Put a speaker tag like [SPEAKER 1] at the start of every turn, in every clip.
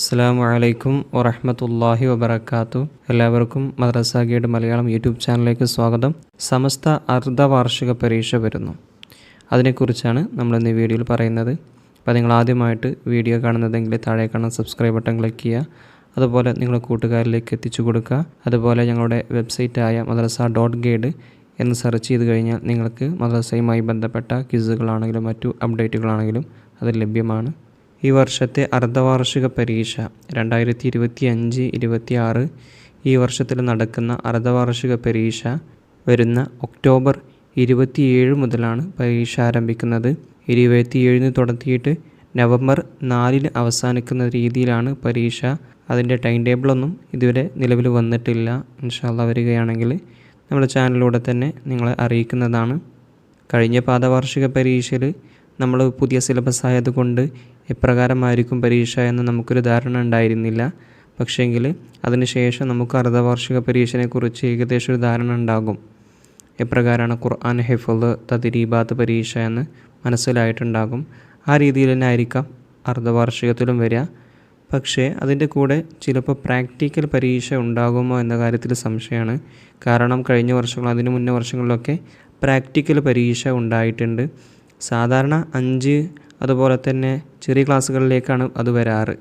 [SPEAKER 1] അസ്സാം അലൈക്കും വറഹമത്തല്ലാഹി വബർക്കാത്തു എല്ലാവർക്കും മദ്രസ ഗൈഡ് മലയാളം യൂട്യൂബ് ചാനലിലേക്ക് സ്വാഗതം. സമസ്ത അർദ്ധവാർഷിക പരീക്ഷ വരുന്നു. അതിനെക്കുറിച്ചാണ് നമ്മൾ ഇന്ന് വീഡിയോയിൽ പറയുന്നത്. അപ്പോൾ നിങ്ങൾ ആദ്യമായിട്ട് വീഡിയോ കാണുന്നതെങ്കിൽ താഴെ കാണുന്ന സബ്സ്ക്രൈബ് ബട്ടൺ ക്ലിക്ക് ചെയ്യുക. അതുപോലെ നിങ്ങളുടെ കൂട്ടുകാരിലേക്ക് എത്തിച്ചു കൊടുക്കുക. അതുപോലെ ഞങ്ങളുടെ വെബ്സൈറ്റായ മദ്രസ ഡോട്ട് ഗൈഡ് എന്ന് സെർച്ച് ചെയ്ത് കഴിഞ്ഞാൽ നിങ്ങൾക്ക് മദ്രസയുമായി ബന്ധപ്പെട്ട ക്വിസുകളാണെങ്കിലും മറ്റു അപ്ഡേറ്റുകളാണെങ്കിലും അത് ലഭ്യമാണ്. ഈ വർഷത്തെ അർദ്ധവാർഷിക പരീക്ഷ രണ്ടായിരത്തി ഇരുപത്തി അഞ്ച് ഇരുപത്തി ആറ് ഈ വർഷത്തിൽ നടക്കുന്ന അർദ്ധവാർഷിക പരീക്ഷ വരുന്ന ഒക്ടോബർ ഇരുപത്തിയേഴ് മുതലാണ് പരീക്ഷ ആരംഭിക്കുന്നത്. ഇരുപത്തിയേഴിന് തുടങ്ങിയിട്ട് നവംബർ നാലിന് അവസാനിക്കുന്ന രീതിയിലാണ് പരീക്ഷ. അതിന്റെ ടൈം ടേബിളൊന്നും ഇതുവരെ നിലവിൽ വന്നിട്ടില്ല. ഇൻഷാല്ല വരികയാണെങ്കിൽ നമ്മുടെ ചാനലിലൂടെ തന്നെ നിങ്ങളെ അറിയിക്കുന്നതാണ്. കഴിഞ്ഞ പാദവാർഷിക പരീക്ഷയിൽ നമ്മൾ പുതിയ സിലബസ് ആയതുകൊണ്ട് എപ്രകാരമായിരിക്കും പരീക്ഷ എന്ന് നമുക്കൊരു ധാരണ ഉണ്ടായിരുന്നില്ല. പക്ഷേങ്കിൽ അതിനുശേഷം നമുക്ക് അർദ്ധവാർഷിക പരീക്ഷയെക്കുറിച്ച് ഏകദേശം ഒരു ധാരണ ഉണ്ടാകും. എപ്രകാരമാണ് ഖുർആൻ ഹെഫുൽ തതിരീബാത്ത് പരീക്ഷ എന്ന് മനസ്സിലായിട്ടുണ്ടാകും. ആ രീതിയിൽ തന്നെ ആയിരിക്കാം അർദ്ധവാർഷികത്തിലും വരിക. പക്ഷേ അതിന്റെ കൂടെ ചിലപ്പോൾ പ്രാക്ടിക്കൽ പരീക്ഷ ഉണ്ടാകുമോ എന്ന കാര്യത്തിൽ സംശയമാണ്. കാരണം കഴിഞ്ഞ വർഷങ്ങൾ അതിന് മുന്നേ വർഷങ്ങളിലൊക്കെ പ്രാക്ടിക്കൽ പരീക്ഷ ഉണ്ടായിട്ടുണ്ട്. സാധാരണ അഞ്ച് അതുപോലെ തന്നെ ചെറിയ ക്ലാസ്സുകളിലേക്കാണ് അത് വരാറ്.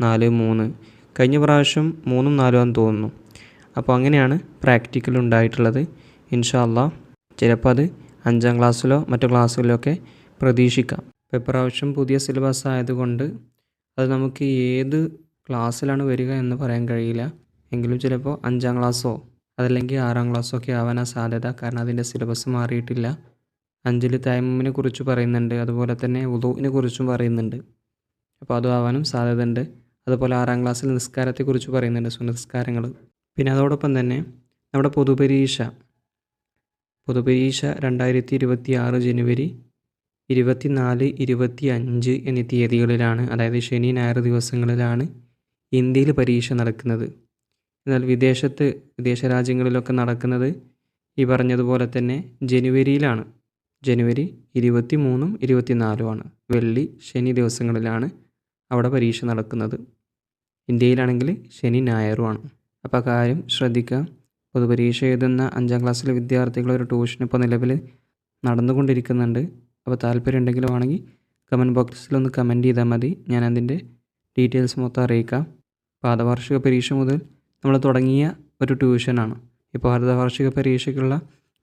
[SPEAKER 1] നാല് മൂന്ന്. കഴിഞ്ഞ പ്രാവശ്യം മൂന്നും നാലും ആണെന്ന് തോന്നുന്നു. അപ്പോൾ അങ്ങനെയാണ് പ്രാക്ടിക്കൽ ഉണ്ടായിട്ടുള്ളത്. ഇൻഷാല്ല ചിലപ്പോൾ അത് അഞ്ചാം ക്ലാസ്സിലോ മറ്റു ക്ലാസ്സുകളിലോ ഒക്കെ പ്രതീക്ഷിക്കാം. ഇപ്പോൾ ഇപ്രാവശ്യം പുതിയ സിലബസ് ആയതുകൊണ്ട് അത് നമുക്ക് ഏത് ക്ലാസ്സിലാണ് വരിക എന്ന് പറയാൻ കഴിയില്ല. എങ്കിലും ചിലപ്പോൾ അഞ്ചാം ക്ലാസ്സോ അതല്ലെങ്കിൽ ആറാം ക്ലാസ്സോ ഒക്കെ ആവാനാണ് സാധ്യത. കാരണം അതിന്റെ സിലബസ് മാറിയിട്ടില്ല. അഞ്ചിൽ തൈമിനെ കുറിച്ച് പറയുന്നുണ്ട് അതുപോലെ തന്നെ ഉദുവിനെ കുറിച്ചും പറയുന്നുണ്ട്. അപ്പോൾ അതും ആവാനും സാധ്യതയുണ്ട്. അതുപോലെ ആറാം ക്ലാസ്സിൽ നിസ്കാരത്തെക്കുറിച്ച് പറയുന്നുണ്ട് സുനിസ്കാരങ്ങൾ. പിന്നെ അതോടൊപ്പം തന്നെ നമ്മുടെ പൊതുപരീക്ഷ. പൊതുപരീക്ഷ രണ്ടായിരത്തി ഇരുപത്തി ആറ് ജനുവരി ഇരുപത്തിനാല് ഇരുപത്തി അഞ്ച് എന്നീ തീയതികളിലാണ് അതായത് ശനി ഞായർ ദിവസങ്ങളിലാണ് ഇന്ത്യയിൽ പരീക്ഷ നടക്കുന്നത്. എന്നാൽ വിദേശത്ത് വിദേശ രാജ്യങ്ങളിലൊക്കെ നടക്കുന്നത് ഈ പറഞ്ഞതുപോലെ തന്നെ ജനുവരിയിലാണ്. ജനുവരി ഇരുപത്തി മൂന്നും ഇരുപത്തിനാലുമാണ്. വെള്ളി ശനി ദിവസങ്ങളിലാണ് അവിടെ പരീക്ഷ നടക്കുന്നത്. ഇന്ത്യയിലാണെങ്കിൽ ശനി ഞായറുമാണ്. അപ്പോൾ കാര്യം ശ്രദ്ധിക്കുക. പൊതുപരീക്ഷ എഴുതുന്ന അഞ്ചാം ക്ലാസ്സിലെ വിദ്യാർത്ഥികൾ ഒരു ട്യൂഷൻ ഇപ്പോൾ നിലവിൽ നടന്നുകൊണ്ടിരിക്കുന്നുണ്ട്. അപ്പോൾ താല്പര്യം ഉണ്ടെങ്കിലും ആണെങ്കിൽ കമന്റ് ബോക്സിലൊന്ന് കമന്റ് ചെയ്താൽ മതി. ഞാൻ അതിന്റെ ഡീറ്റെയിൽസ് മൊത്തം അറിയിക്കാം. പാദവാർഷിക പരീക്ഷ മുതൽ നമ്മൾ തുടങ്ങിയ ഒരു ട്യൂഷനാണ് ഇപ്പോൾ അർദ്ധവാർഷിക പരീക്ഷയ്ക്കുള്ള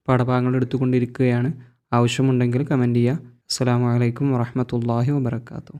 [SPEAKER 1] പാഠഭാഗങ്ങൾ എടുത്തുകൊണ്ടിരിക്കുകയാണ്. ആവശ്യമുണ്ടെങ്കിൽ കമന്റ് ചെയ്യുക. അസ്സാം വലൈക്കും വാഹമത്തല്ലാഹി വാബർക്കാത്തു